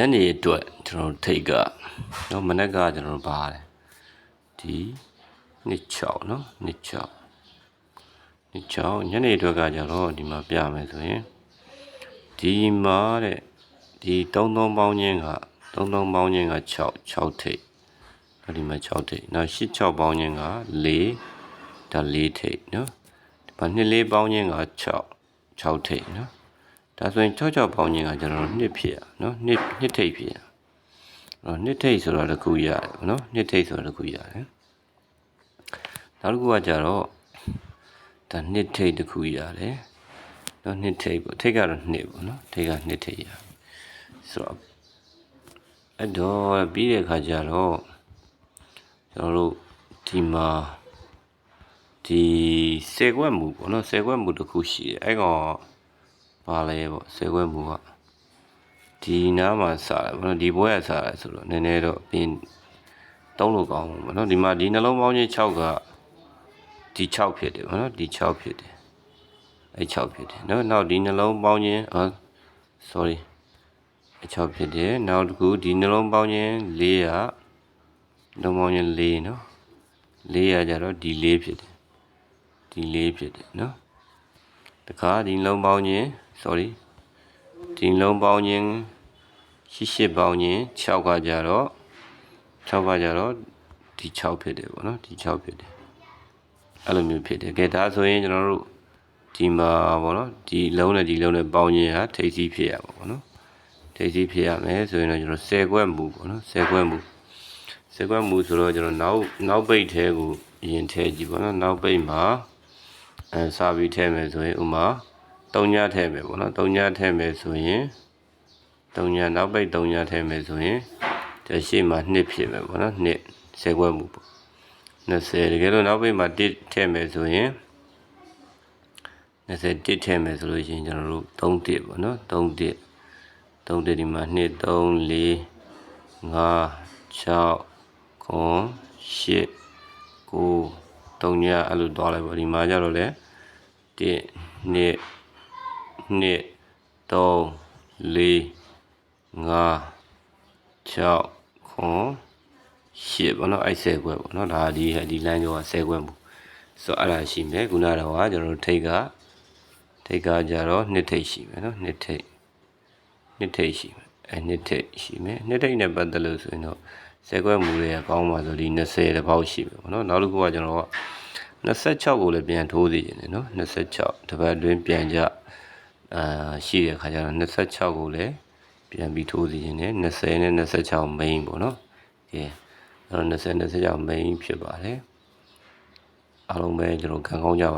ညနေအတွက်ကျွန်တော်တို့ထိတ်ကနော်မနေ့ကကျွန်တော်တို့ပါတယ်ဒီနှစ်6နော်နှစ်6နှစ်6ညနေအတွက်ကကျတော့ဒီမှာပြမယ်ဆိုရင်ဒီမှာတဲ့ဒီ33ပေါင်းချင်းက33ပေါင်းချင်းက6 6ထိတ်အဲ့ဒီမှာ6ထိတ်နောက်8 6ပေါင်းချင်းက4ဒါ4ထိတ်နော်ဒီမှာ2 4ပေါင်းချင်းက6 6ထိတ်နော် ဒါဆိုရင်6 6ပေါင်းချင်းကကျွန်တော်တို့2ဖြစ်ရနော်2 2ထိတ်ဖြစ်ရအော်2ထိတ်ဆိုတော့တစ်ခုရတယ်နော်2ထိတ်ဆိုတော့တစ်ခုရတယ်နောက်တစ်ခုကကြတော့ဒါ2ထိတ်တစ်ခုရတယ်နော်2ထိတ်ပေါ့ထိတ်ကတော့2ပေါ့နော်ထိတ်က2ထိတ်ရဆိုတော့အဲ့တော့ပြီးတဲ့အခါကျတော့ကျွန်တော်တို့ဒီမှာဒီစေကွက်မူပေါ့နော်စေကွက်မူတစ်ခုရှိတယ်အဲ့ကောင် ပါလဲပေါ့စေကွက်မူကဒီနားမှာစားတယ်ပေါ့နော်ဒီဘွဲကစားတယ်ဆိုတော့နည်းနည်းတော့ပြင်တုံးလို့ကောင်းမှာပေါ့နော်ဒီမှာဒီနှလုံးပေါင်းချင်း6ကဒီ6ဖြစ်တယ်ပေါ့နော်ဒီ6ဖြစ်တယ်အဲ့6ဖြစ်တယ်နော်နောက်ဒီနှလုံးပေါင်းချင်းအာ sorry အ6ဖြစ်တယ်နောက်တစ်ခုဒီနှလုံးပေါင်းချင်း4ကနှလုံးပေါင်းချင်း4နော်4ရကြတော့ဒီ4ဖြစ်တယ်ဒီ4ဖြစ်တယ်နော်တခါဒီနှလုံးပေါင်းချင်း sorry ဒီနှလုံးပေါင်းချင်းရှစ်ရှစ်ပေါင်းချင်း6ကကြတော့6ကကြတော့ဒီ6ဖြစ်တယ်ပေါ့နော်ဒီ6ဖြစ်တယ်အဲ့လိုမျိုးဖြစ်တယ်ကဲဒါဆိုရင်ကျွန်တော်တို့ဒီမှာပေါ့နော်ဒီလုံးနဲ့ဒီလုံးနဲ့ပေါင်းချင်းဟာထိပ်စီးဖြစ်ရပါပေါ့နော်ထိပ်စီးဖြစ်ရမယ်ဆိုရင်တော့ကျွန်တော်10ခွက်မူပေါ့နော်10ခွက်မူ10ခွက်မူဆိုတော့ကျွန်တော်နောက်နောက်ပိတ်ထဲကိုအရင်ထည့်ကြည့်ပေါ့နော်နောက်ပိတ်မှာအဲစာပြီးထည့်မယ်ဆိုရင်ဥမာ 3ညထည့်မယ်ပေါ့နော်3ညထည့်မယ်ဆိုရင်3ညနောက်ပိတ်3ညထည့်မယ်ဆိုရင်ဒီရှေ့မှာ2ဖြစ်မယ်ပေါ့နော်2 10ခွက်မူပေါ့20တကယ်လို့နောက်ပိတ်မှာ1ထည့်မယ်ဆိုရင်21ထည့်မယ်ဆိုလို့ရှိရင်ကျွန်တော်တို့3 1ပေါ့နော်3 1 3တက်ဒီမှာ2 3 4 5 6 9 10 9 3ညအဲ့လိုသွားလိုက်ပါဒီမှာကြတော့လေ1 2 2 3 4 5 6 9 10ပေါ့နော်အဲ့10ခွဲပေါ့နော်ဒါဒီဒီလမ်းကျော်က10ခွဲမှုဆိုတော့အဲ့ဒါရှိမယ်ခုနကတော့ကျွန်တော်တို့ထိတ်ကထိတ်ကကြတော့နှစ်ထိတ်ရှိမယ်နော်နှစ်ထိတ်နှစ်ထိတ်ရှိမယ်အဲနှစ်ထိတ်ရှိမယ်နှစ်ထိတ်နဲ့ပတ်သက်လို့ဆိုရင်တော့ဇက်ကွက်မူတွေကကောင်းပါဆိုဒီ20တပေါက်ရှိမယ်ပေါ့နော်နောက်တစ်ခုကကျွန်တော်က26ကိုလည်းပြန်ထိုးသေးတယ်နော်26တပတ်အတွင်းပြန်ကြ အာရှိတဲ့ခါကျတော့26ကိုလည်းပြန်ပြီးထိုးသေးတယ်20နဲ့26 main ပေါ့နော်ကဲအဲ့တော့20 26 main ဖြစ်ပါတယ်အားလုံးပဲကျွန်တော်ခံကောင်းကြပါ